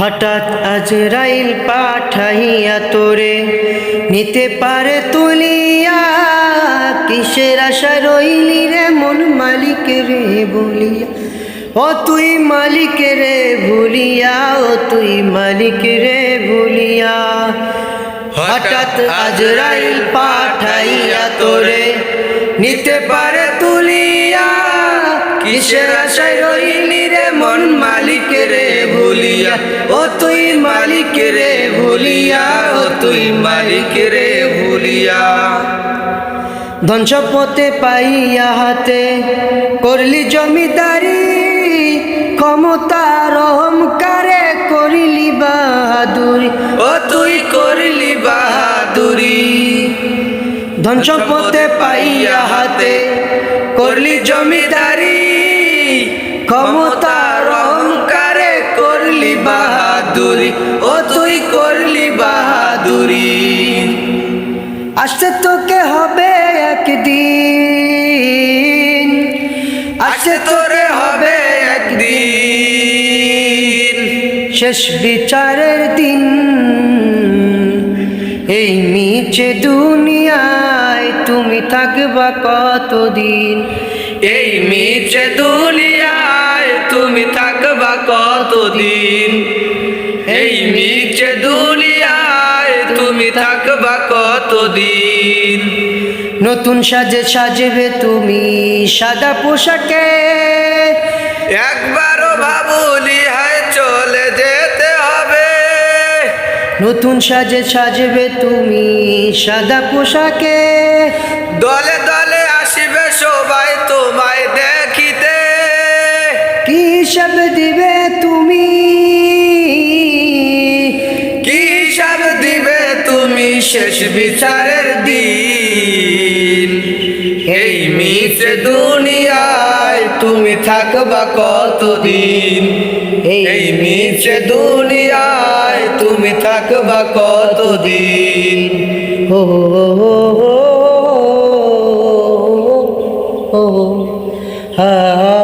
হঠাৎ আজ আজরাইল পাঠাইয়া তোরে নিতে পারে তুলিয়া, কিসের আশা রইলি রে মন মালিক রে বলিয়া? ও তুই মালিক রে ভুলিয়া, ও তুই মালিক রে ভুলিয়া। হঠাৎ আজ আজরাইল পাঠাইয়া তোরে নিতে পারে তুলিয়া, কিসের আশায় রইলি রে মন মালিক রে ভুলিয়া? ও তুই মালিক রে ভুলিয়া, ও তুই মালিক রে ভুলিয়া। ধন পাইয়া হাতে করলি জমিদারি ক্ষমতার অহংকারে করিলি বাহাদুরি। ও তুই করলি বাহাদুরি। ধন পাইয়া হাতে করলি জমিদারি অহংকারে করলি বাহাদুরি, ও তুই করলি বাহাদুরি। আসতে তোকে হবে একদিন, আসতে তোরে হবে একদিন। শেষ বিচারের দিন, এই নিচে দুনিয়ায় তুমি থাকবা কতদিন? এই মিছে দুনিয়ায় তুমি থাকবা কতদিন? এই মিছে দুনিয়ায় তুমি থাকবা কতদিন? নতুন সাজে সাজবে তুমি সাদা পোশাকে। একবারও ভাবুলি হয় চলে যেতে হবে। নতুন সাজে সাজবে তুমি সাদা পোশাকে। দলে কি হিসাব দিবে তুমি কি হিসাব দিবে তুমি শেষ বিচারের দিন এই মিছে দুনিয়ায় তুমি থাকবা কতদিন এই মিছে দুনিয়ায় তুমি থাকবা কতদিন ও হা